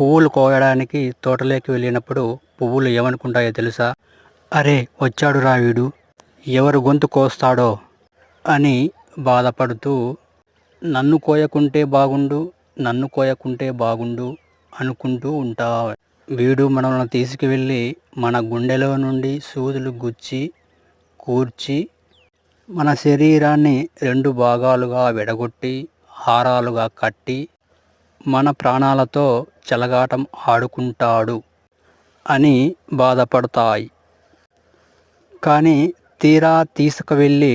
పువ్వులు కోయడానికి తోటలోకి వెళ్ళినప్పుడు పువ్వులు ఏమనుకుంటాయో తెలుసా? అరే వచ్చాడు రా వీడు. ఎవరు గొంతు కోస్తాడో అని బాధపడుతూ నన్ను కోయకుంటే బాగుండు నన్ను కోయకుంటే బాగుండు అనుకుంటూ ఉంటా. వీడు మనల్ని తీసుకువెళ్ళి మన గుండెలో నుండి సూదులు గుచ్చి కూర్చి మన శరీరాన్ని రెండు భాగాలుగా విడగొట్టి హారాలుగా కట్టి మన ప్రాణాలతో చెలగాటం ఆడుకుంటాడు అని బాధపడతాయి. కానీ తీరా తీసుకువెళ్ళి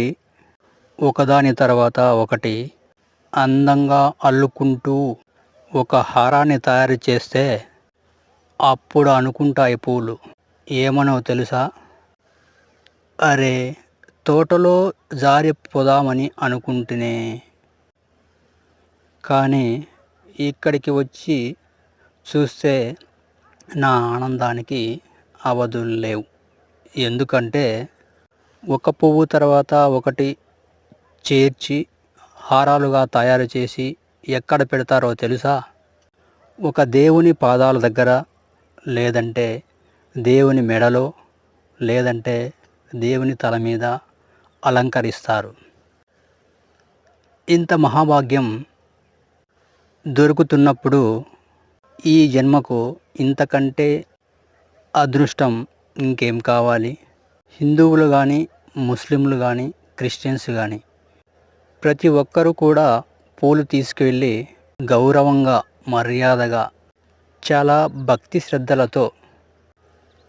ఒకదాని తర్వాత ఒకటి అందంగా అల్లుకుంటూ ఒక హారాన్ని తయారు చేస్తే అప్పుడు అనుకుంటాయి పూలు. ఏమనో తెలుసా? అరే తోటలో జారిపోదామని అనుకుంటేనే. కానీ ఇక్కడికి వచ్చి చూస్తే నా ఆనందానికి అవధులు లేవు. ఎందుకంటే ఒక పువ్వు తర్వాత ఒకటి చేర్చి హారాలుగా తయారు చేసి ఎక్కడ పెడతారో తెలుసా? ఒక దేవుని పాదాల దగ్గర లేదంటే దేవుని మెడలో లేదంటే దేవుని తల మీద అలంకరిస్తారు. ఇంత మహాభాగ్యం దొరుకుతున్నప్పుడు ఈ జన్మకు ఇంతకంటే అదృష్టం ఇంకేం కావాలి? హిందువులు కానీ ముస్లింలు కానీ క్రిస్టియన్స్ కానీ ప్రతి ఒక్కరూ కూడా పూలు తీసుకువెళ్ళి గౌరవంగా మర్యాదగా చాలా భక్తి శ్రద్ధలతో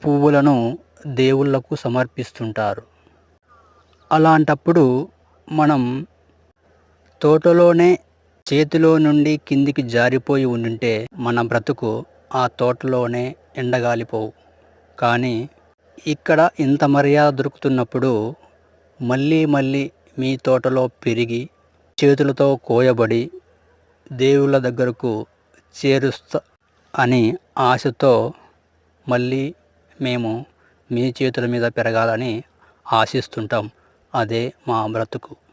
పువ్వులను దేవుళ్ళకు సమర్పిస్తుంటారు. అలాంటప్పుడు మనం తోటలోనే చేతిలో నుండి కిందికి జారిపోయి ఉండుంటే మన బ్రతుకు ఆ తోటలోనే ఎండగాలిపోవు. కానీ ఇక్కడ ఇంత మర్యాద దొరుకుతున్నప్పుడు మళ్ళీ మళ్ళీ మీ తోటలో పెరిగి చేతులతో కోయబడి దేవుళ్ళ దగ్గరకు చేరుస్తా అని ఆశతో మళ్ళీ మేము మీ చేతుల మీద పెరగాలని ఆశిస్తుంటాం. అదే మా బ్రతుకు.